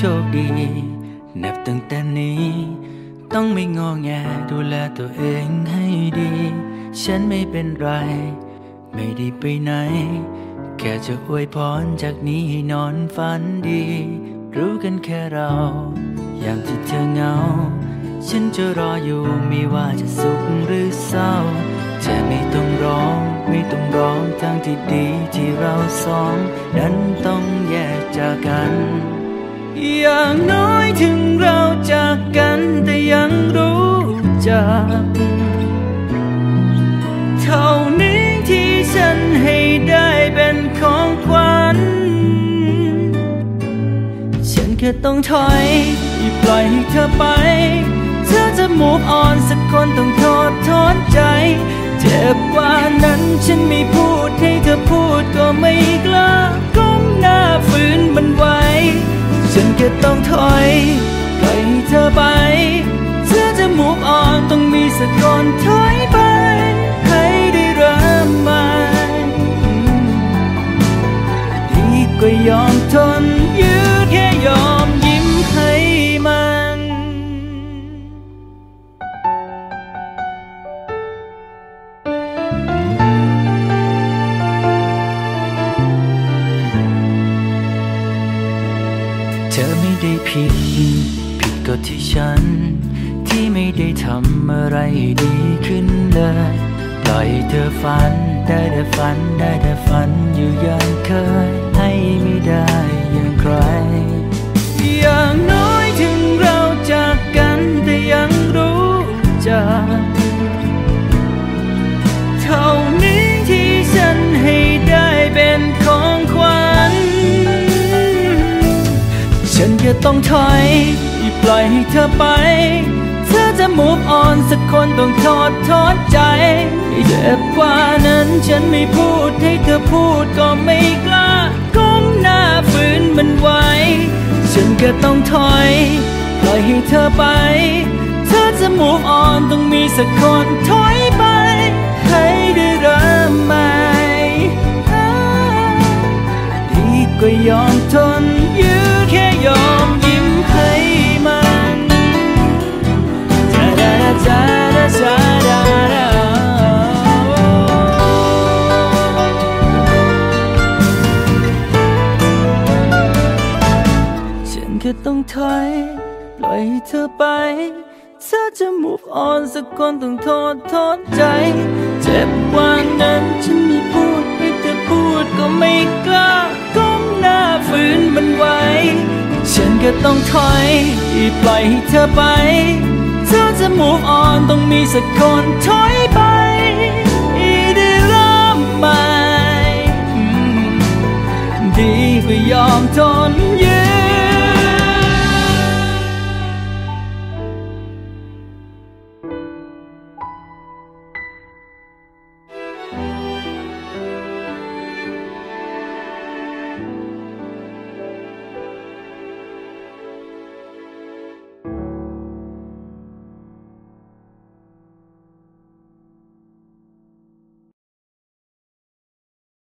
โชคดี นับตั้งแต่นี้ ต้องไม่งอแงดูแลตัวเองให้ดี ฉันไม่เป็นไร ไม่ได้ไปไหน แค่จะอวยพรจากนี้ให้นอนฝันดี รู้กันแค่เรา ยามที่เธอเหงา ฉันจะรออยู่ไม่ว่าจะสุขหรือเศร้าเธอไม่ต้องร้องไม่ต้องร้องทั้งที่ดีที่เราสอง นั้นต้องแยกจากกัน อย่างน้อยถึงเราจากกันแต่ยังรู้จัก เท่านี้ที่ฉันให้ได้เป็นของขวัญ ฉันแค่ต้องถอย ปล่อยให้เธอไป เธอจะ move on สักคน สักคนถอยไป ให้ได้เริ่มใหม่ดีกว่ายอมทนยื้อแค่ยอมยิ้มให้มันเธอไม่ได้ผิด ผิดก็ที่ฉัน ที่ไม่ได้ทำอะไรดีขึ้นเลยปล่อยเธอฝันได้แต่ฝันได้แต่ฝันอยู่อย่างเคย ให้ไม่ได้อย่างใคร อย่างน้อยถึงเราจากกันแต่ยังรู้จักเท่านี้ที่ฉันให้ได้เป็นของขวัญ ฉันแค่ต้องถอยอีปล่อยให้เธอไป จะ move on สักคนต้องทอดทอดใจเจ็บกว่านั้นฉันไม่พูดให้เธอพูดก็ไม่กล้าก้มหน้าฝืนมันไว้ ฉันก็ต้องถอยปล่อยให้เธอไป เธอจะ move on ต้องมีสักคนถอยไป ให้ได้เริ่มใหม่ดีกว่ายอมทนยื ฉันแค่ต้องถอยปล่อยให้เธอไป เธอจะ move on สักคนต้องโทษโทษใจ เจ็บกว่านั้นฉันม่พูดให้เธอพูดก็ไม่กล้าก้มหน้าฝืนมันไว้ ฉันก็ต้องถอยปล่อยให้เธอไป เธอจะ move on ต้องมีสักคนถอยไปได้เริ่มใหม่ดีกว่ายอมทนยื